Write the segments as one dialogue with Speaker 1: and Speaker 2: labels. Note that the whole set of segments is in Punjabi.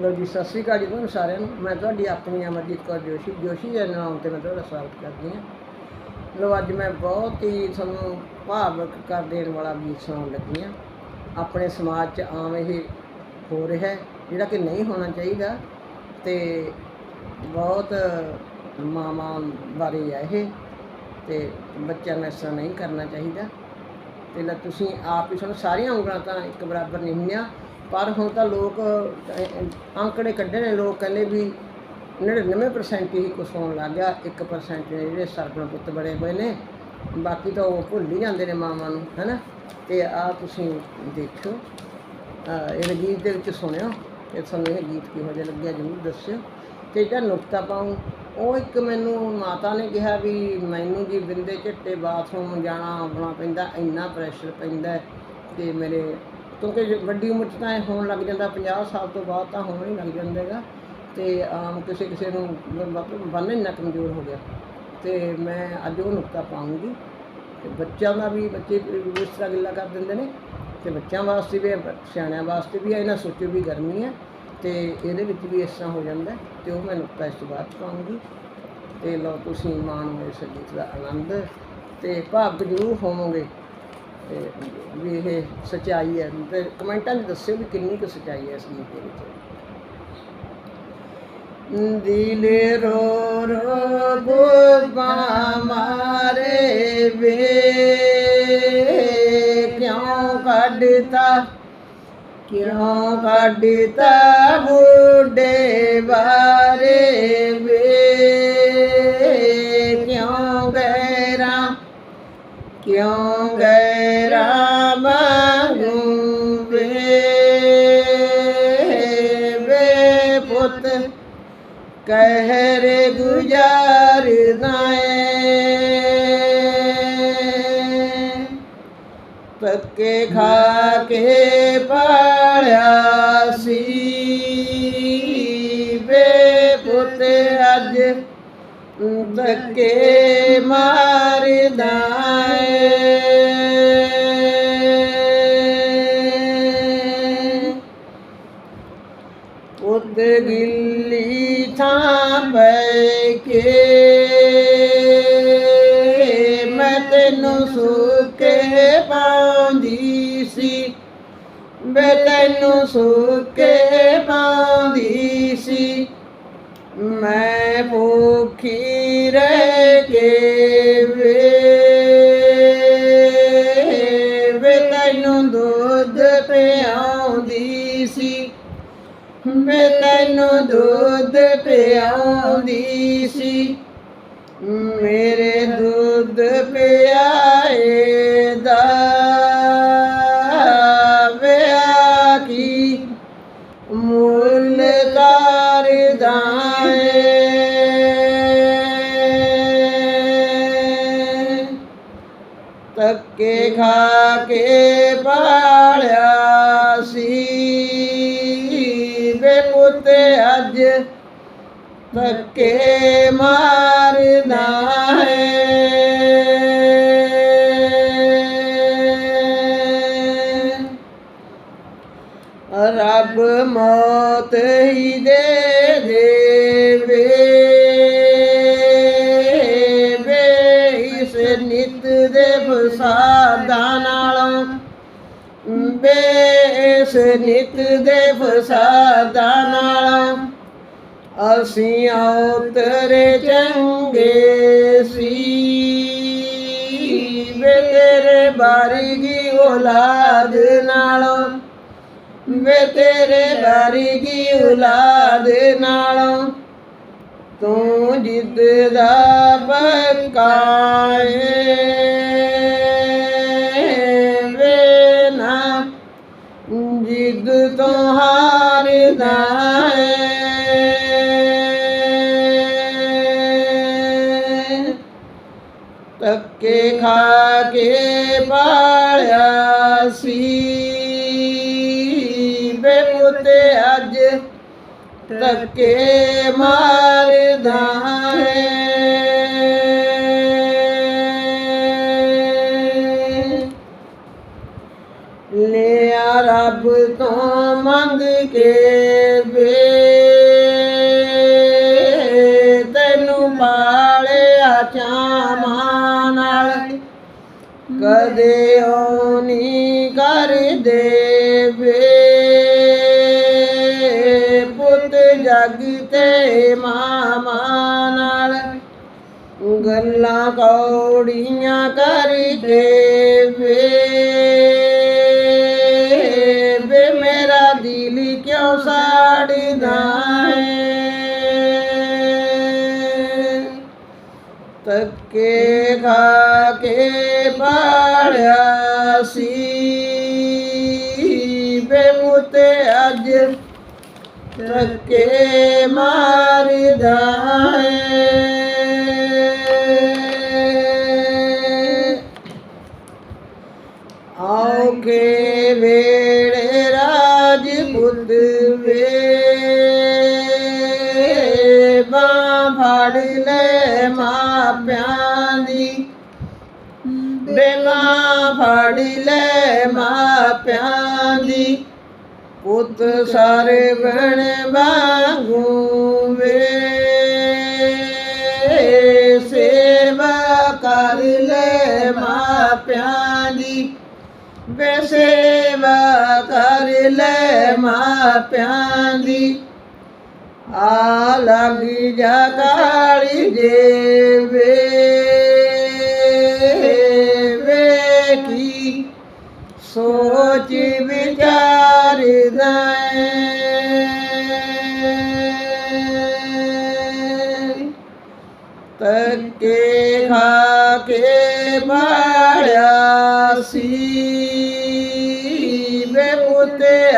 Speaker 1: ਲੋ ਜੀ, ਸਤਿ ਸ੍ਰੀ ਅਕਾਲ ਜੀ ਤੁਹਾਨੂੰ ਸਾਰਿਆਂ ਨੂੰ। ਮੈਂ ਤੁਹਾਡੀ ਆਪਣੀ ਅਮਰਜੀਤ ਕੌਰ ਜੋਸ਼ੀ ਜੋਸ਼ੀ ਦੇ ਨਾਮ ਤੇ ਮੈਂ ਤੁਹਾਡਾ ਸਵਾਗਤ ਕਰਦੀ ਹਾਂ। ਲੋ ਅੱਜ ਮੈਂ ਬਹੁਤ ਹੀ ਤੁਹਾਨੂੰ ਭਾਵਕ ਕਰ ਦੇਣ ਵਾਲਾ ਗੀਤ ਸੁਣਾਉਣ ਲੱਗੀ ਹਾਂ। ਆਪਣੇ ਸਮਾਜ 'ਚ ਆਮ ਇਹ ਹੋ ਰਿਹਾ ਹੈ, ਜਿਹੜਾ ਕਿ ਨਹੀਂ ਹੋਣਾ ਚਾਹੀਦਾ ਤੇ ਬਹੁਤ ਮਾਵਾਂ ਬਾਰੇ ਹੈ ਇਹ ਤੇ ਬੱਚਿਆਂ ਨੂੰ ਇਸ ਤਰ੍ਹਾਂ ਨਹੀਂ ਕਰਨਾ ਚਾਹੀਦਾ। ਤੇ ਲੈ ਤੁਸੀਂ ਆਪ ਹੀ ਸੁਣੋ, ਸਾਰੀਆਂ ਉਂਗਲਾਂ ਤਾਂ ਇੱਕ ਬਰਾਬਰ ਨਹੀਂ ਹੁੰਦੀਆਂ। ਪਰ ਹੁਣ ਤਾਂ ਲੋਕ ਅੰਕੜੇ ਕੱਢੇ ਨੇ ਲੋਕ ਕਹਿੰਦੇ ਵੀ 99% ਹੀ ਕੁਛ ਹੋਣ ਲੱਗ ਗਿਆ 1% ਨੇ ਜਿਹੜੇ ਸਰਪਣ ਪੁੱਤ ਬੜੇ ਹੋਏ ਨੇ ਬਾਕੀ ਤਾਂ ਉਹ ਭੁੱਲ ਹੀ ਜਾਂਦੇ ਨੇ ਮਾਵਾਂ ਨੂੰ ਹੈਨਾ? ਤੇ ਆ ਤੁਸੀਂ ਦੇਖੋ ਅਹ, ਇਹ ਗੀਤ ਦੇ ਵਿੱਚ ਸੁਣਿਓ ਤੇ ਤੁਹਾਨੂੰ ਇਹ ਗੀਤ ਕਿਹੋ ਜਿਹਾ ਲੱਗਿਆ ਜ਼ਰੂਰ ਦੱਸਿਓ। ਤੇ ਜਿਹੜਾ ਨੁਕਤਾ ਪਾਉਂ ਉਹ ਇੱਕ ਮੈਨੂੰ ਮਾਤਾ ਨੇ ਕਿਹਾ ਵੀ ਮੈਨੂੰ ਜੀ ਬਿੰਦੇ ਝੱਟੇ ਬਾਥਰੂਮ ਜਾਣਾ ਆਉਣਾ ਪੈਂਦਾ ਇੰਨਾ ਪ੍ਰੈਸ਼ਰ ਪੈਂਦਾ ਹੈ ਕਿ ਮੇਰੇ ਕਿਉਂਕਿ ਜੇ ਵੱਡੀ ਉਮਰ 'ਚ ਤਾਂ ਇਹ ਹੋਣ ਲੱਗ ਜਾਂਦਾ 50 ਸਾਲ ਤੋਂ ਬਾਅਦ ਤਾਂ ਹੋਣ ਹੀ ਲੱਗ ਜਾਂਦਾ ਹੈਗਾ। ਤੇ ਆਮ ਕਿਸੇ ਕਿਸੇ ਨੂੰ ਮਤਲਬ ਬੰਨ ਇੰਨਾ ਕਮਜ਼ੋਰ ਹੋ ਗਿਆ। ਤੇ ਮੈਂ ਅੱਜ ਉਹ ਨੁਕਤਾ ਪਾਉਂਗੀ ਤੇ ਬੱਚਿਆਂ ਦਾ ਵੀ, ਬੱਚੇ ਇਸ ਤਰ੍ਹਾਂ ਗੱਲਾਂ ਕਰ ਦਿੰਦੇ ਨੇ। ਤੇ ਬੱਚਿਆਂ ਵਾਸਤੇ ਵੀ, ਸਿਆਣਿਆਂ ਵਾਸਤੇ ਵੀ ਹੈ ਇਹਨਾਂ ਸੋਚੋ ਵੀ ਗਰਮੀ ਹੈ ਤੇ ਇਹਦੇ ਵਿੱਚ ਵੀ ਇਸ ਤਰ੍ਹਾਂ ਹੋ ਜਾਂਦਾ। ਹੈ ਤੇ ਉਹ ਮੈਂ ਨੁਕਤਾ ਇਸ ਤੋਂ ਬਾਅਦ ਪਾਉਂਗੀ ਤੇ ਲਓ ਤੁਸੀਂ ਮਾਣੋ ਇਸ ਗੀਤ ਦਾ ਆਨੰਦ। ਤੇ ਭਾਵ ਜ਼ਰੂਰ ਹੋਵੋਗੇ। ਤੇ ਵੀ ਇਹ ਸਚਾਈ ਹੈ। ਤੇ ਕਮੈਂਟਾਂ 'ਚ ਦੱਸਿਓ ਵੀ ਕਿੰਨੀ ਕੁ ਸਚਾਈ ਹੈ ਇਸ ਗੀਤ ਦੇ ਵਿੱਚ। ਦਿਲ ਰੋ ਰੋ ਬੁਬਾ ਮਾਰੇ ਵੇ, ਕਿਉਂ ਕੱਢਤਾ? ਕਿਉਂ ਕੱਢਤਾ ਬੁੱਢੇ ਬਾਰੇ ਵੇ? ਕਿਉਂ ਗੈਰਾ ਮੰਗੂ ਵੇ ਵੇ ਪੁੱਤ, ਕਹਿਰ ਗੁਜ਼ਾਰਦਾ ਏ ਪੱਕੇ ਖਾ ਕੇ ਪਾਲਿਆ ਸੀ। ਵੇ ਪੁੱਤ, ਅੱਜ ਧੱਕੇ ਮਾਰਦਾ ਉਦ ਗਿੱਲੀ ਥਾਂ ਪੈ ਕੇ ਮੈਂ ਤੈਨੂੰ ਸੁੱਕੇ ਪਾਉਂਦੀ ਸੀ। ਮੈਂ ਤੈਨੂੰ ਸੁੱਕੇ ਪਾਉਂਦੀ ਸੀ। ਮੈਂ ਭੁੱਖੀ ਰਹਿ ਕੇ ਪਿਆਉਂਦੀ ਸੀ। ਮੇਰੇ ਦੁੱਧ ਪਿਆਏ। ਤੱਕੇ ਮਾਰਦਾ ਹੈ। ਰੱਬ ਮੌਤ ਹੀ ਦੇ ਦੇਵੇ, ਵੇ ਇਸ ਨਿਤ ਦੇ ਫਸਾਦਾਂ ਨਾਲੋਂ। ਵੇ ਇਸ ਨਿਤ ਦੇ ਫਸਾਦਾਂ ਨਾਲੋਂ ਅਸੀਂ ਉਤਰੇ ਚੰਗੇ ਸੀ। ਵੇ ਤੇਰੇ ਬਾਰੀਗੀ ਔਲਾਦ ਨਾਲੋਂ ਵੇ ਤੇਰੇ ਬਾਰੀਗੀ ਔਲਾਦ ਨਾਲੋਂ, ਤੂੰ ਜਿੱਦ ਦਾ ਬਕਾਏ ਧੱਕੇ ਮਾਰਦਾ ਹੈ। ਲਿਆ ਰੱਬ ਤੋਂ ਮੰਗ ਕੇ ਵੇ ਗੱਲਾਂ ਕੌੜੀਆਂ ਕਰਕੇ ਵੇ ਵੇ ਮੇਰਾ ਦਿਲ ਕਿਉਂ ਸਾੜਦਾ ਹੈ? ਤੱਕੇ ਖਾ ਕੇ ਪਾੜਿਆ ਸੀ। ਵੇ ਮੁਤੇ ਅੱਜ ਤੱਕੇ ਮਾਰਦਾ ਹੈ। ਵੇੜੇ ਰਾਜਪੁੱਤ ਵੇ ਬਾਂਹ ਫੜ ਲੈ ਮਾਪਿਆਂ ਦੀ। ਬੇਲਾ ਫੜ ਲੈ ਮਾਪਿਆਂ ਦੀ। ਪੁੱਤ ਸਾਰੇ ਬਣ ਵਾਂਗੂ ਵੇ ਸੇਵਾ ਕਰ ਲੈ ਮਾਪਿਆਂ ਦੀ। ਆ ਲੱਗ ਜਾ ਕਾਲੀ ਜੇ ਵੇ ਕੀ ਸੋਚ ਵਿਚਾਰਦਾ ਤੱਕੇ ਖਾ ਕੇ ਬਾੜਿਆ ਸੀ।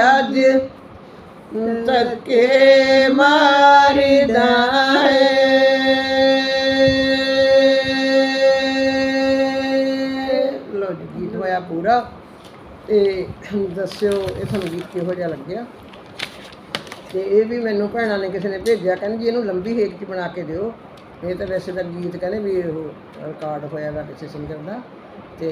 Speaker 1: ਅੱਜ ਤੱਕੇ ਮਾਰਦਾ ਹੈ। ਲੋ ਜੀ, ਗੀਤ ਹੋਇਆ ਪੂਰਾ ਤੇ ਦੱਸਿਓ, ਇਹ ਤੁਹਾਨੂੰ ਗੀਤ ਕਿਹੋ ਜਿਹਾ ਲੱਗਿਆ? ਤੇ ਇਹ ਵੀ ਮੈਨੂੰ ਭੈਣਾਂ ਨੇ ਕਿਸੇ ਨੇ ਭੇਜਿਆ, ਕਹਿੰਦੀ ਜੀ ਇਹਨੂੰ ਲੰਬੀ ਹੇਕ ਚ ਬਣਾ ਕੇ ਦਿਓ। ਇਹ ਤਾਂ ਵੈਸੇ ਤਾਂ ਗੀਤ ਕਹਿੰਦੇ ਵੀ ਉਹ ਰਿਕਾਰਡ ਹੋਇਆ ਵਾ ਕਿਸੇ ਸਿੰਗਰ ਦਾ। ਤੇ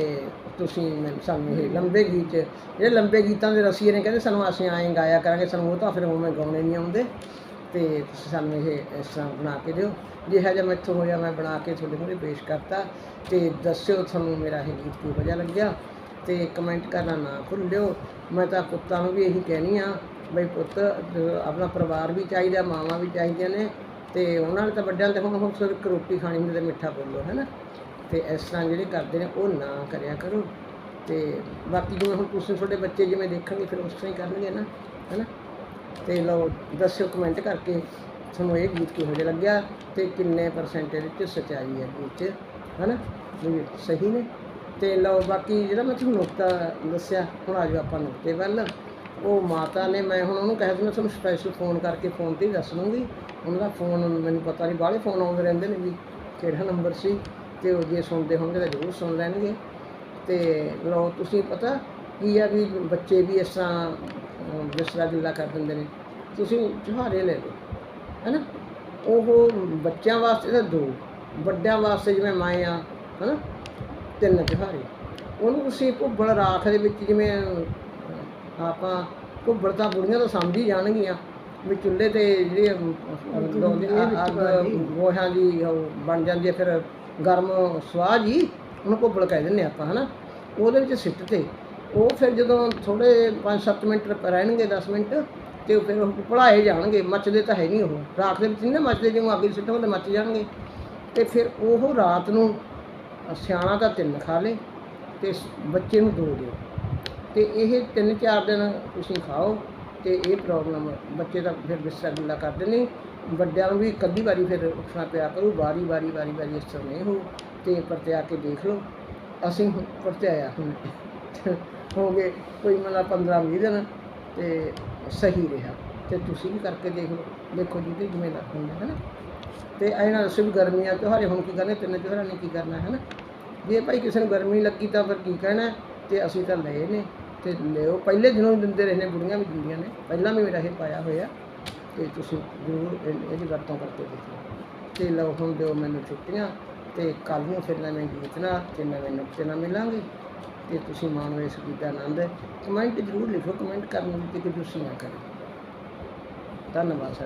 Speaker 1: ਤੁਸੀਂ ਮੈਨੂੰ ਸਾਨੂੰ ਇਹ ਲੰਬੇ ਗੀਤ ਜਿਹੜੇ ਲੰਬੇ ਗੀਤਾਂ ਦੇ ਰਸੀਏ ਨੇ ਕਹਿੰਦੇ ਸਾਨੂੰ ਅਸੀਂ ਆਏ ਗਾਇਆ ਕਰਾਂਗੇ, ਸਾਨੂੰ ਉਹ ਤਾਂ ਫਿਰ ਉਵੇਂ ਗਾਉਣੇ ਨਹੀਂ ਆਉਂਦੇ। ਤੇ ਤੁਸੀਂ ਸਾਨੂੰ ਇਹ ਇਸ ਤਰ੍ਹਾਂ ਬਣਾ ਕੇ ਦਿਓ। ਜਿਹੋ ਜਿਹਾ ਮੈਥੋਂ ਹੋਇਆ ਮੈਂ ਬਣਾ ਕੇ ਤੁਹਾਡੇ ਮੂਹਰੇ ਪੇਸ਼ ਕਰਤਾ ਤੇ ਦੱਸਿਓ ਤੁਹਾਨੂੰ ਮੇਰਾ ਇਹ ਗੀਤ ਕਿਹੋ ਜਿਹਾ ਲੱਗਿਆ ਤੇ ਕਮੈਂਟ ਕਰਨਾ ਨਾ ਭੁੱਲਿਓ। ਮੈਂ ਤਾਂ ਪੁੱਤਾਂ ਨੂੰ ਵੀ ਇਹੀ ਕਹਿਣੀ ਆ, ਬਈ ਪੁੱਤ, ਆਪਣਾ ਪਰਿਵਾਰ ਵੀ ਚਾਹੀਦਾ, ਮਾਵਾਂ ਵੀ ਚਾਹੀਦੀਆਂ ਨੇ ਤੇ ਉਹਨਾਂ ਨੇ ਤਾਂ ਵੱਡਿਆਂ ਤੇ ਹੁਣ ਹੁਣ ਸਿਰਫ ਇੱਕ ਰੋਟੀ ਖਾਣੀ ਹੁੰਦੀ ਤੇ ਮਿੱਠਾ ਬੋਲੋ, ਹੈ ਨਾ? ਤੇ ਇਸ ਤਰ੍ਹਾਂ ਜਿਹੜੇ ਕਰਦੇ ਨੇ, ਉਹ ਨਾ ਕਰਿਆ ਕਰੋ। ਤੇ ਬਾਕੀ ਜਿਵੇਂ ਹੁਣ ਤੁਸੀਂ ਤੁਹਾਡੇ ਬੱਚੇ ਜਿਵੇਂ ਦੇਖਣਗੇ, ਫਿਰ ਉਸ ਤਰ੍ਹਾਂ ਹੀ ਕਰਨਗੇ ਨਾ ਹੈ ਨਾ ਤੇ ਲਓ, ਦੱਸਿਓ ਕਮੈਂਟ ਕਰਕੇ। ਤੁਹਾਨੂੰ ਇਹ ਗੀਤ ਕਿਹੋ ਜਿਹਾ ਲੱਗਿਆ ਤੇ ਕਿੰਨੇ ਪਰਸੈਂਟੇਜ ਇਹਦੇ ਵਿੱਚ ਸੱਚਾਈ ਹੈ ਗੀਤ 'ਚ ਹੈ ਨਾ ਸਹੀ ਨੇ। ਤੇ ਲਓ, ਬਾਕੀ ਜਿਹੜਾ ਮੈਂ ਤੁਹਾਨੂੰ ਨੁਕਤਾ ਦੱਸਿਆ, ਹੁਣ ਆ ਜਾਓ ਆਪਾਂ ਨੁਕਤੇ ਵੱਲ। ਉਹ ਮਾਤਾ ਨੇ, ਮੈਂ ਹੁਣ ਉਹਨੂੰ ਕਹਿ ਦਿੰਦਾ, ਤੁਹਾਨੂੰ ਸਪੈਸ਼ਲ ਫੋਨ ਕਰਕੇ ਫੋਨ ਤੇ ਹੀ ਦੱਸ ਦੂੰਗੀ। ਉਹਨਾਂ ਦਾ ਫੋਨ ਮੈਨੂੰ ਪਤਾ ਨਹੀਂ ਬਾਹਲੇ ਫੋਨ ਆਉਂਦੇ ਰਹਿੰਦੇ ਨੇ ਵੀ ਕਿਹੜਾ ਨੰਬਰ ਸੀ? ਤੇ ਉਹ ਜੇ ਸੁਣਦੇ ਹੋਣਗੇ ਤਾਂ ਜ਼ਰੂਰ ਸੁਣ ਲੈਣਗੇ। ਤੇ ਲਓ ਤੁਸੀਂ ਪਤਾ ਕੀ ਆ ਵੀ ਬੱਚੇ ਵੀ ਇਸ ਤਰ੍ਹਾਂ ਤਰ੍ਹਾਂ ਗਿੱਲਾ ਕਰ ਦਿੰਦੇ ਨੇ। ਤੁਸੀਂ ਚੁਹਾਰੇ ਲੈ ਲਓ ਹੈਨਾ? ਉਹ ਬੱਚਿਆਂ ਵਾਸਤੇ ਤਾਂ ਦੋ ਵੱਡਿਆਂ ਵਾਸਤੇ ਜਿਵੇਂ ਮੈਂ ਆ ਹੈਨਾ? ਤਿੰਨ ਚੁਹਾਰੇ ਉਹਨੂੰ ਤੁਸੀਂ ਭੁੱਬਲ ਰਾਖ ਦੇ ਵਿੱਚ ਜਿਵੇਂ ਆਪਾਂ ਭੁੱਬਲ ਤਾਂ ਬੁੜੀਆਂ ਤਾਂ ਸਮਝ ਹੀ ਜਾਣਗੀਆਂ ਵੀ ਚੁੱਲ੍ਹੇ ਤੇ ਜਿਹੜੇ ਗੋਹਾਂ ਦੀ ਬਣ ਜਾਂਦੀ ਹੈ ਫਿਰ ਗਰਮ ਸਵਾਹ ਜੀ, ਉਹਨੂੰ ਭੁੱਬਲ ਕਹਿ ਦਿੰਦੇ ਆਪਾਂ, ਹਨਾ? ਉਹਦੇ ਵਿੱਚ ਸਿੱਟ ਤੇ, ਉਹ ਫਿਰ ਜਦੋਂ ਥੋੜੇ 5-7 ਮਿੰਟ ਰਹਿਣਗੇ 10 ਮਿੰਟ, ਤੇ ਉਹ ਫਿਰ ਉਹ ਭੁਲਾਏ ਜਾਣਗੇ, ਮੱਚਦੇ ਤਾਂ ਹੈ ਨਹੀਂ ਉਹ। ਰਾਖ ਦੇ ਵਿੱਚ ਨਹੀਂ ਨਾ ਮੱਚਦੇ ਜਿਵੇਂ ਅੱਗੇ ਸਿੱਟੋ ਤਾਂ ਮੱਚ ਜਾਣਗੇ। ਤੇ ਫਿਰ ਉਹ ਰਾਤ ਨੂੰ ਸਿਆਣਾ ਦਾ ਤਿੰਨ ਖਾ ਲੇ, ਤੇ ਬੱਚੇ ਨੂੰ ਦੋ ਦਿਓ। ਤੇ ਇਹ ਤਿੰਨ ਚਾਰ ਦਿਨ ਤੁਸੀਂ ਖਾਓ, ਤੇ ਇਹ ਪ੍ਰੋਬਲਮ ਬੱਚੇ ਦਾ ਫਿਰ ਬਿਸਤਰਾ ਗਿੱਲਾ ਕਰਦੇ ਨੇ। ਵੱਡਿਆਂ ਨੂੰ ਵੀ ਕਦੀ ਵਾਰੀ ਫਿਰ ਉੱਠਣਾ ਪਿਆ ਕਰੂ, ਵਾਰੀ ਵਾਰੀ ਵਾਰੀ ਵਾਰੀ ਇਸ ਤਰ੍ਹਾਂ ਨਹੀਂ ਹੋ, ਤੇ ਪਰਤਿਆ ਕੇ ਦੇਖ ਲਓ। ਅਸੀਂ ਹੁਣ ਪਰਤਿਆਇਆ ਹੁਣ। ਹੋ ਗਏ ਕੋਈ ਮਤਲਬ 15 20 ਦਿਨ ਤੇ ਸਹੀ ਰਿਹਾ। ਤੇ ਤੁਸੀਂ ਵੀ ਕਰਕੇ ਦੇਖ ਲਓ। ਦੇਖੋ ਜੀ ਤੇ ਜਿਵੇਂ ਲੱਗ ਹੁੰਦਾ ਹੈ ਨਾ ਤੇ ਇਹਨਾਂ ਦੱਸੋ ਵੀ ਗਰਮੀਆਂ ਤਿਉਹਾਰੇ, ਹੁਣ ਕੀ ਕਰਨੇ, ਤਿੰਨ ਤਿਉਹਾਰਾਂ ਨੇ ਕੀ ਕਰਨਾ ਹੈ ਨਾ ਜੇ ਭਾਈ ਕਿਸੇ ਨੂੰ ਗਰਮੀ ਲੱਗੀ ਤਾਂ ਫਿਰ ਕੀ ਕਹਿਣਾ? ਤੇ ਅਸੀਂ ਤਾਂ ਲਏ ਨੇ। ਤੇ ਲਿਓ, ਪਹਿਲੇ ਦਿਨੋਂ ਹੀ ਦਿੰਦੇ ਰਹੇ ਨੇ, ਬੁੜੀਆਂ ਵੀ ਦਿੰਦੀਆਂ ਨੇ। ਪਹਿਲਾਂ ਵੀ ਮੇਰਾ ਇਹ ਪਾਇਆ ਹੋਇਆ। ਤੇ ਤੁਸੀਂ ਜ਼ਰੂਰ ਇਹ- ਇਹਦੀ ਵਰਤੋਂ ਕਰਕੇ ਦੇਖੋ ਤੇ ਲਓ, ਹੁਣ ਦਿਓ ਮੈਨੂੰ ਛੁੱਟੀਆਂ, ਤੇ ਕੱਲ ਨੂੰ ਫਿਰ ਨਵੇਂ ਗੀਤ ਨਾਲ ਤੇ ਨਵੇਂ ਨੁਕਤੇ ਨਾਲ ਮਿਲਾਂਗੇ। ਤੇ ਤੁਸੀਂ ਮਾਣੋ ਇਸ ਗੀਤ ਦਾ ਆਨੰਦ ਕਮੈਂਟ ਜ਼ਰੂਰ ਲਿਖੋ ਕਮੈਂਟ ਕਰਨ ਦੀ ਕਿ ਤੁਸੀਂ ਨਾ ਕਰੋ। ਧੰਨਵਾਦ ਸਰ।